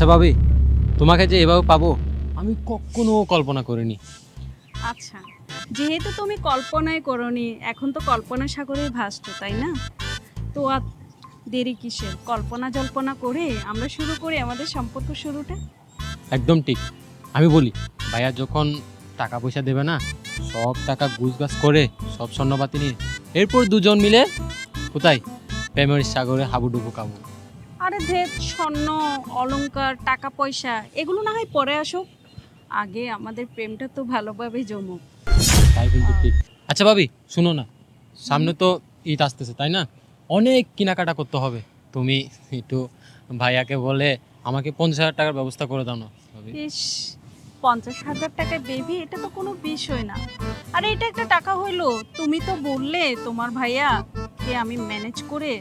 আচ্ছা ভাবি তোমাকে যে এভাবে পাবো আমি কখনো কল্পনা করিনি। আচ্ছা যেহেতু তুমি কল্পনায় করনি এখন তো কল্পনা সাগরে ভাসছো তাই না? তো আর দেরি কিসের? কল্পনা জল্পনা করে আমরা শুরু করি আমাদের সম্পর্ক শুরুটা? একদম ঠিক। আমি বলি ভাইয়া যখন টাকা পয়সা দেবে না সব টাকা গুছগাছ করে সব স্বর্ণপাতি নিয়ে এরপর দুজন মিলে কোথায়? প্রেমের সাগরে হাবুডুবু কাবু আরে ধের স্বর্ণ অলংকার টাকা পয়সা এগুলো না হয় পরে আসুক। আগে আমাদের প্রেমটা তো ভালোভাবে জমুক। তাই কিন্তু ঠিক। আচ্ছা ভাবি শুনো না। সামনে তো ঈদ আসতেছে তাই না? অনেক কেনাকাটা করতে হবে। তুমি একটু ভাইয়াকে বলে আমাকে পঞ্চাশ হাজার টাকার ব্যবস্থা করে দাও না ভাবি। ইস পঞ্চাশ হাজার টাকা বেবি এটা তো কোনো বিষয় না। আরে এটা একটা টাকা হইল। তুমি তো বললে তোমার ভাইয়া কে আমি ম্যানেজ করে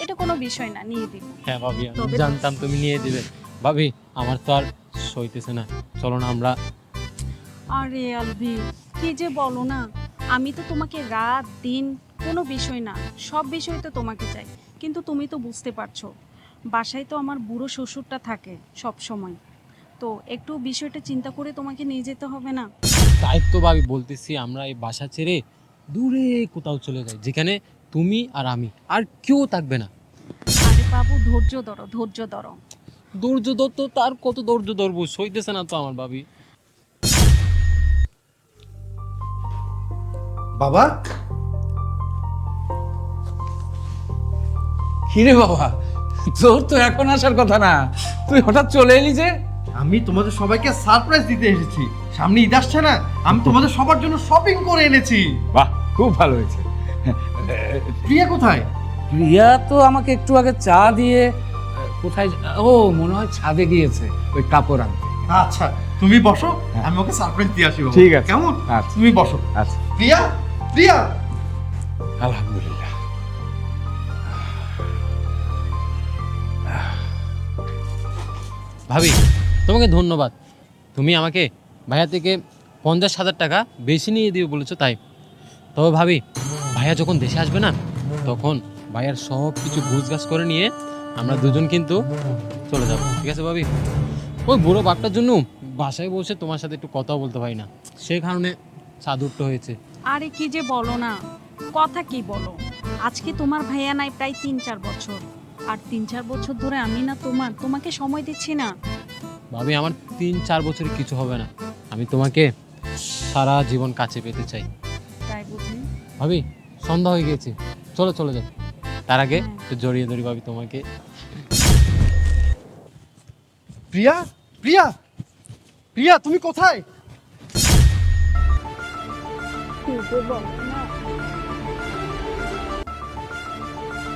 এটা কোনো বিষয় না নিয়ে দিব। হ্যাঁ ভাবি আমি তবে- জানতাম তুমি নিয়ে দিবে। ভাবি আমার তো আর সইতেছে না। চলো না আমরা আরে আলভি কি যে বলো না? আমি তো তোমাকে রাত দিন কোনো বিষয় না সব বিষয় তো তোমাকে চাই। কিন্তু তুমি তো বুঝতে পারছ বাসায় তো আমার বুড়ো শ্বশুরটা থাকে সব সময়। তো একটু বিষয়টা চিন্তা করে তোমাকে নিয়ে যেতে হবে না? তাই তো ভাবি বলতেছি আমরা এই বাসা ছেড়ে দূরে কোথাও চলে যাই। যেখানে তুমি আর আমি আর কেউ থাকবে না। আরে বাবু ধৈর্য ধরো ধৈর্য ধরো। ধৈর্য ধর তো তার কত ধৈর্য ধরবো সইতেছে না তো আমার ভাবি। বাবা? কিরে বাবা তোর তো এখন আসার কথা না। তুই হঠাৎ চলে এলি যে? আমি তোমাদের সবাইকে সারপ্রাইজ দিতে এসেছি। সামনে ঈদ আসছে না আমি তোমাদের সবার জন্য শপিং করে এনেছি। বাহ খুব ভালো হয়েছে। প্রিয়া কোথায়? প্রিয়া তো আমাকে একটু আগে চা দিয়ে কোথায় ও মনে হয় ছাদে গিয়েছে ওই কাপড় আনতে। আচ্ছা তুমি বসো হ্যাঁ। আমি ওকে সারপ্রাইজ দিয়ে আসি ঠিক আছে। কেমন? আচ্ছা। তুমি বসো। আচ্ছা। প্রিয়া? প্রিয়া? আলহামদুলিল্লাহ। ভাবি তোমাকে ধন্যবাদ। তুমি আমাকে ভাইয়া থেকে পঞ্চাশ হাজার টাকা বেশি নিয়ে দিও বলেছ তাই। তবে ভাবি ভাইয়া যখন দেশে আসবে না তখন ভাইয়ার সব কিছু গুছগাছ করে নিয়ে আমরা দুজন কিন্তু চলে যাব। ঠিক আছে ভাবি? ওই বুড়ো বাপটার জন্য বাসায় বসে তোমার সাথে একটু কথা বলতে পারি না। সেই কারণে চাদুরটা হয়েছে। আরে কি যে বলো না কথা কি বলো? আজকে তোমার ভাইয়া নাই প্রায় তিন চার বছর। আর তিন চার বছর ধরে আমি না তোমার তোমাকে সময় দিচ্ছি না। ভাবি আমার তিন চার বছরে কিছু হবে না। আমি তোমাকে সারা জীবন কাছে পেতে চাই। তাই বুঝি ভাবি সন্ধ্যা হয়ে গেছে চলো চলে যাও তার আগে। একটু জড়িয়ে ধরি ভাবি তোমাকে। প্রিয়া প্রিয়া প্রিয়া তুমি কোথায়? কি যে বলো না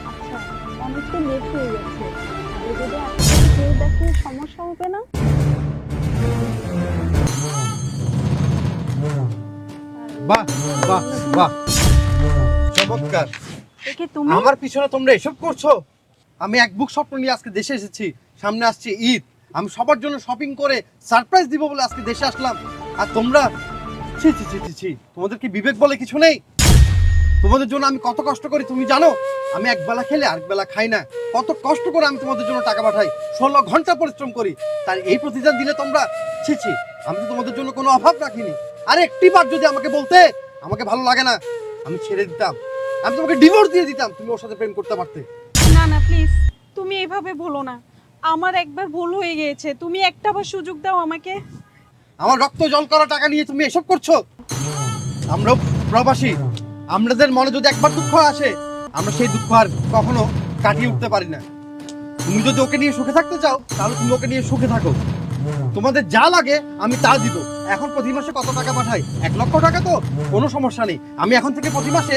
আচ্ছা অনেকটা লেট হয়ে গেছে যদি কেউ দেখে সমস্যা হবে না বাহ বাহ বাহ। চমৎকার। একে তুমি? আমার পিছনে তোমরা এসব করছ? আমি এক বুক স্বপ্ন নিয়ে আজকে দেশে এসেছি। সামনে আসছে ঈদ। আমি সবার জন্য শপিং করে সারপ্রাইজ দিব বলে আজকে দেশে আসলাম। আর তোমরা ছি ছি ছি ছি তোমাদের কি বিবেক বলে কিছু নেই? তোমাদের জন্য আমি কত কষ্ট করি তুমি জানো? আমি এক বেলা খেলে আরেক বেলা খাই না। কত কষ্ট করে আমি তোমাদের জন্য টাকা পাঠাই। ষোলো ঘণ্টা পরিশ্রম করি। তার এই প্রতিদান দিলে তোমরা ছি ছি আমি তো তোমাদের জন্য কোনো অভাব রাখিনি। আরে একটি বার যদি আমাকে বলতে আমাকে ভালো লাগে না। আমি ছেড়ে দিতাম। আমি তোমাকে ডিভোর্স দিয়ে দিতাম তুমি ওর সাথে প্রেম করতে পারতে। না না প্লিজ তুমি এভাবে বলো না। আমার একবার ভুল হয়ে গিয়েছে। তুমি একটা বার সুযোগ দাও আমাকে। আমার রক্ত জল করা টাকা নিয়ে তুমি এসব করছ? আমরাও প্রবাসী। আমাদের মনে যদি একবার দুঃখ আসে আমরা সেই দুঃখ আর কখনো কাটিয়ে উঠতে পারি না। তুমি যদি ওকে নিয়ে সুখে থাকতে চাও তাহলে তুমি ওকে নিয়ে সুখে থাকো। তোমাদের যা লাগে আমি তা দিব। এখন প্রতি মাসে কত টাকা পাঠাই? এক লক্ষ টাকা তো? কোনো সমস্যা নেই। আমি এখন থেকে প্রতি মাসে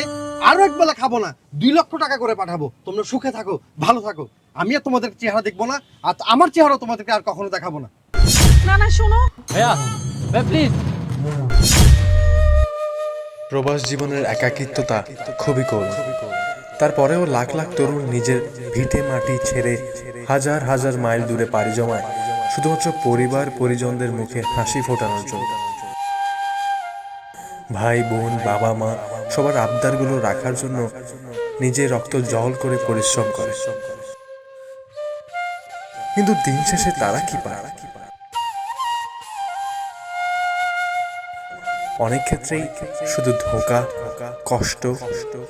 আরও এক বেলা খাব না দুই লক্ষ টাকা করে পাঠাবো। তোমরা সুখে থাকো ভালো থাকো। আমি আর তোমাদের চেহারা দেখব না আর আমার চেহারা তোমাদেরকে আর কখনো দেখাবো না। না না শোনো। ভাইয়া ভাই প্লিজ প্রবাস জীবনের একাকিত্বতা খুবই করুণ তারপরেও লাখ লাখ তরুণ নিজের ভিটে মাটি ছেড়ে হাজার হাজার মাইল দূরে পাড়ি জমায় শুধুমাত্র পরিবার পরিজনদের মুখে হাসি ফোটানোর জন্য। ভাই, বোন, বাবা, মা সবার আবদারগুলো রাখার জন্য নিজের রক্ত জল করে পরিশ্রম করে। কিন্তু দিন শেষে তারা কি পায়? অনেক ক্ষেত্রেই শুধু ধোকা, কষ্ট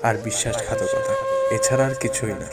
আর বিশ্বাসঘাতকতা, এছাড়া আর কিছুই না।